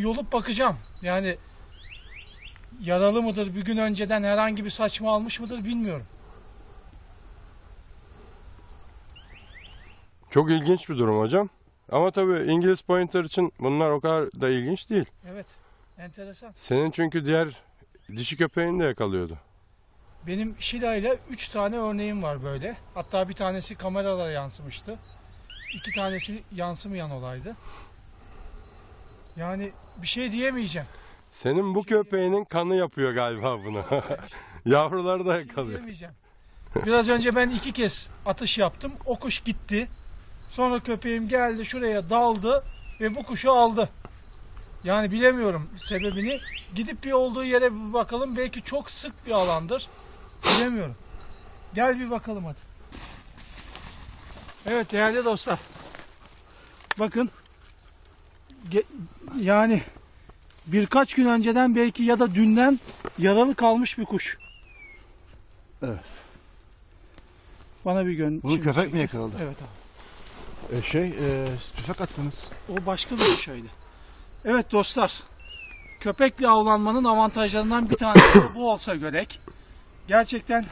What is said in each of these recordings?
yolup bakacağım. Yani yaralı mıdır, bir gün önceden herhangi bir saçma almış mıdır bilmiyorum. Çok ilginç bir durum hocam. Ama tabii İngiliz Pointer için bunlar o kadar da ilginç değil. Evet, enteresan. Senin çünkü diğer dişi köpeğin de yakalıyordu. Benim Şila ile 3 tane örneğim var böyle. Hatta bir tanesi kameralara yansımıştı. İki tanesi yansımayan olaydı. Yani bir şey diyemeyeceğim. Senin bu köpeğinin kanı yapıyor galiba bunu. Yavruları da şey yakalıyor. diyemeyeceğim. Biraz önce ben iki kez atış yaptım. O kuş gitti. Sonra köpeğim geldi şuraya daldı ve bu kuşu aldı. Yani bilemiyorum sebebini. Gidip bir olduğu yere bir bakalım. Belki çok sık bir alandır. Bilemiyorum. Gel bir bakalım hadi. Evet değerli dostlar. Bakın. Yani birkaç gün önceden belki ya da dünden yaralı kalmış bir kuş. Evet. Bana bir gön. Bunu şimdi köpek çekin. mi yakaladı? Evet abi. E, şey, e, tüfek attınız. O başka bir şeydi. Evet dostlar. Köpekle avlanmanın avantajlarından bir tanesi de bu olsa gerek. Gerçekten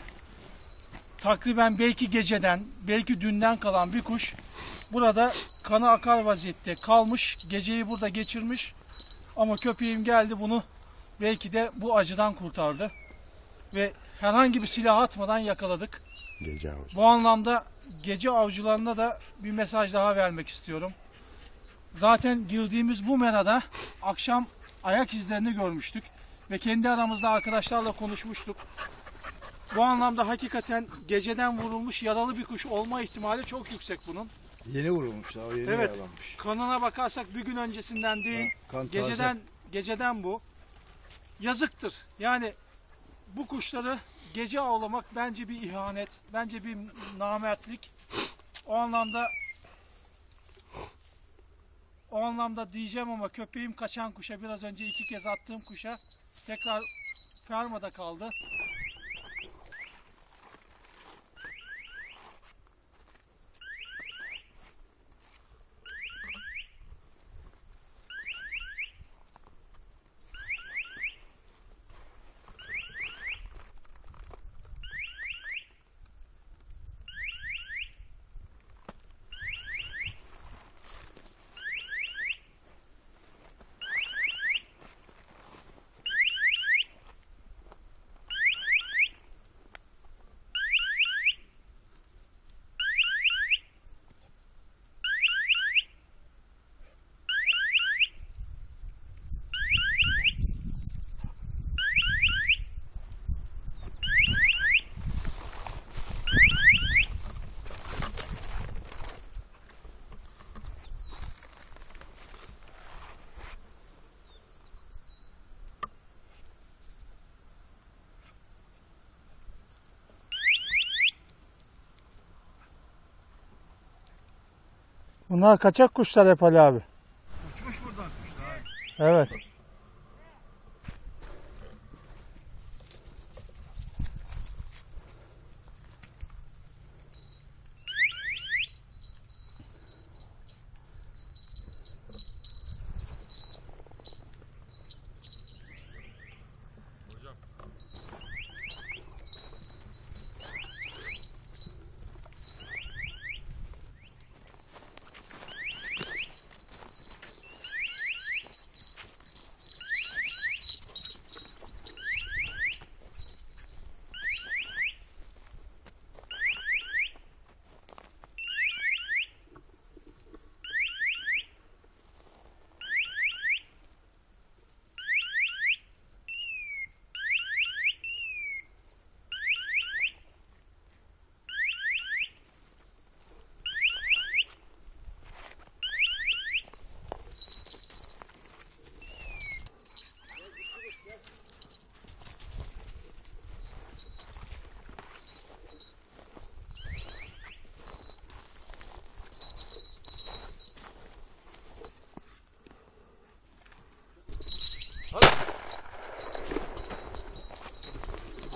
takriben belki geceden, belki dünden kalan bir kuş burada kanı akar vaziyette kalmış, geceyi burada geçirmiş. Ama köpeğim geldi bunu belki de bu acıdan kurtardı. Ve herhangi bir silah atmadan yakaladık. Gece hocam. Bu anlamda gece avcılarına da bir mesaj daha vermek istiyorum. Zaten girdiğimiz bu merada akşam ayak izlerini görmüştük ve kendi aramızda arkadaşlarla konuşmuştuk. Bu anlamda hakikaten geceden vurulmuş yaralı bir kuş olma ihtimali çok yüksek bunun. Yeni vurulmuş daha, yeni Evet. yaralanmış. Kanına bakarsak bir gün öncesinden değil, Kan taze. geceden geceden bu. Yazıktır. Yani bu kuşları gece avlamak bence bir ihanet, bence bir namertlik. O anlamda o anlamda diyeceğim ama köpeğim kaçan kuşa biraz önce iki kez attığım kuşa tekrar fermada kaldı. Bunlar kaçak kuşlar hep Ali abi. Uçmuş buradan kuşlar. Evet.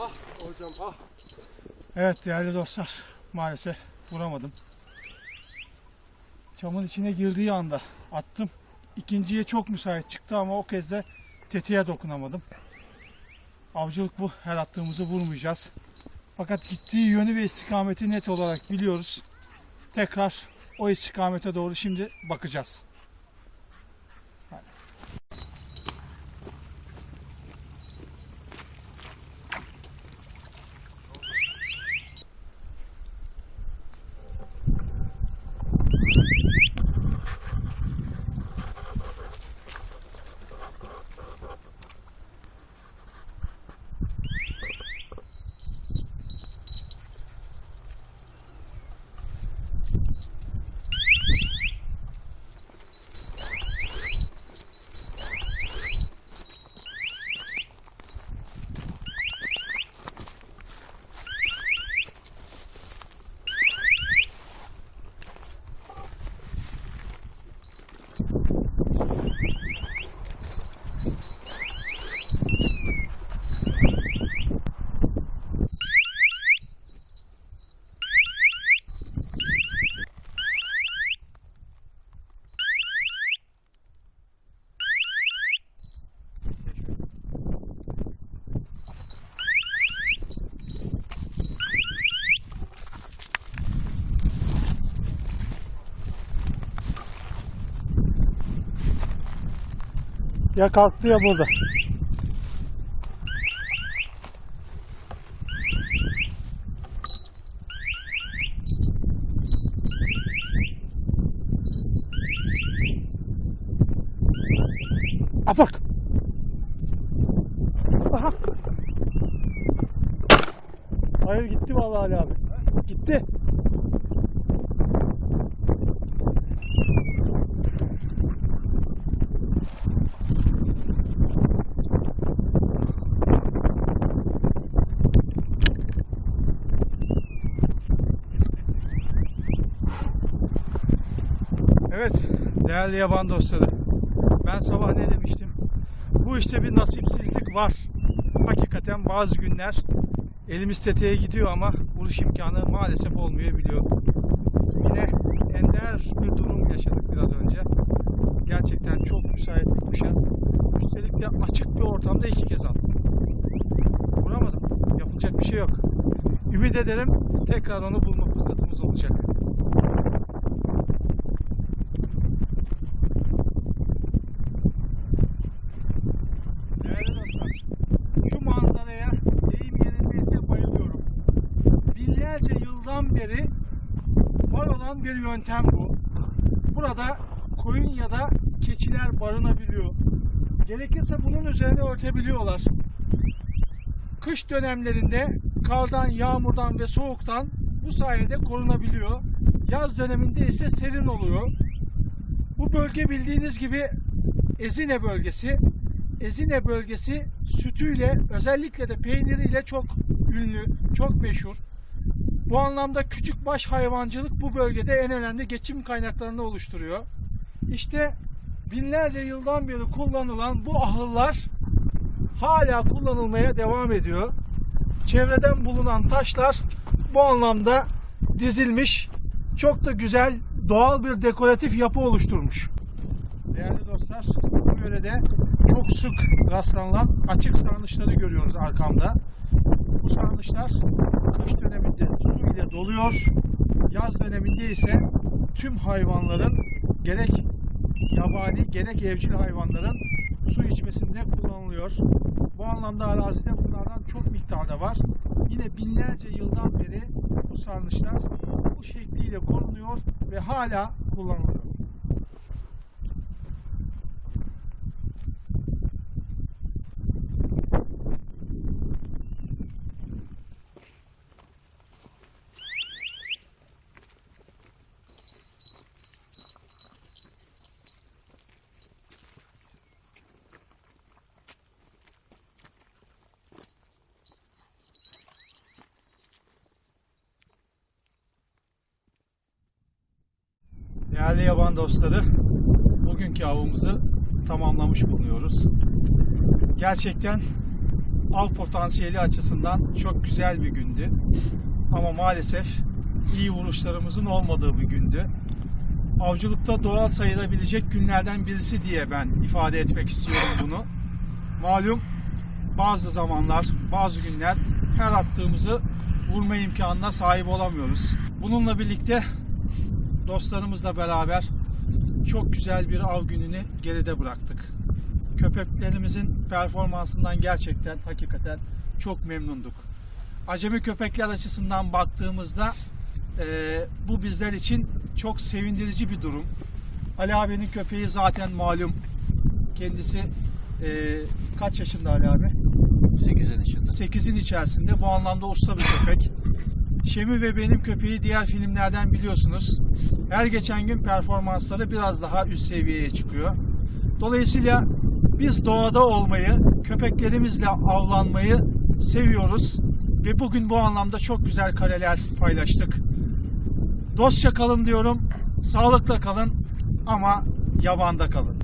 Hocam ah. Evet değerli dostlar maalesef vuramadım. Çamın içine girdiği anda attım. ikinciye çok müsait çıktı ama o kez de tetiğe dokunamadım. Avcılık bu. Her attığımızı vurmayacağız. Fakat gittiği yönü ve istikameti net olarak biliyoruz. Tekrar o istikamete doğru şimdi bakacağız. Ya kalktı ya burada. Apak. Aha. Hayır gitti vallahi Ali abi. Gitti. Evet, değerli yaban dostları. Ben sabah ne demiştim? Bu işte bir nasipsizlik var. Hakikaten bazı günler elimiz tetiğe gidiyor ama vuruş imkanı maalesef olmayabiliyor. Yine ender bir durum yaşadık biraz önce. Gerçekten çok müsait bir kuşa. Üstelik de açık bir ortamda iki kez attım. Vuramadım. Yapılacak bir şey yok. Ümit ederim tekrar onu bulma fırsatımız olacak. Değerli dostlar, şu manzaraya deyim yerindeyse bayılıyorum. Binlerce yıldan beri olan bir yöntem bu. Burada koyun ya da keçiler barınabiliyor. Gerekirse bunun üzerine örtebiliyorlar. Kış dönemlerinde kardan, yağmurdan ve soğuktan bu sayede korunabiliyor. Yaz döneminde ise serin oluyor. Bu bölge bildiğiniz gibi Ezine bölgesi. Ezine bölgesi sütüyle özellikle de peyniriyle çok ünlü, çok meşhur. Bu anlamda küçük baş hayvancılık bu bölgede en önemli geçim kaynaklarını oluşturuyor. İşte binlerce yıldan beri kullanılan bu ahıllar hala kullanılmaya devam ediyor. Çevreden bulunan taşlar bu anlamda dizilmiş, çok da güzel doğal bir dekoratif yapı oluşturmuş. Değerli dostlar, bu yörede çok sık rastlanılan açık sarnıçları görüyoruz arkamda. Bu sarnıçlar kış döneminde su ile doluyor. Yaz döneminde ise tüm hayvanların gerek yabani gerek evcil hayvanların su içmesinde kullanılıyor. Bu anlamda arazide bunlardan çok miktarda var. Yine binlerce yıldan beri bu sarnıçlar bu şekliyle korunuyor ve hala kullanılıyor. Değerli yaban dostları, bugünkü avımızı tamamlamış bulunuyoruz. Gerçekten av potansiyeli açısından çok güzel bir gündü. Ama maalesef iyi vuruşlarımızın olmadığı bir gündü. avcılıkta doğal sayılabilecek günlerden birisi diye ben ifade etmek istiyorum bunu. Malum bazı zamanlar, bazı günler her attığımızı vurma imkanına sahip olamıyoruz. Bununla birlikte dostlarımızla beraber çok güzel bir av gününü geride bıraktık. Köpeklerimizin performansından gerçekten hakikaten çok memnunduk. Acemi köpekler açısından baktığımızda eee, bu bizler için çok sevindirici bir durum. Ali abinin köpeği zaten malum. Kendisi eee, kaç yaşında Ali abi? 8'in içinde. 8'in içerisinde bu anlamda usta bir köpek. Şemi ve benim köpeği diğer filmlerden biliyorsunuz. Her geçen gün performansları biraz daha üst seviyeye çıkıyor. Dolayısıyla biz doğada olmayı, köpeklerimizle avlanmayı seviyoruz ve bugün bu anlamda çok güzel kareler paylaştık. Dostça kalın diyorum, sağlıkla kalın ama yabanda kalın.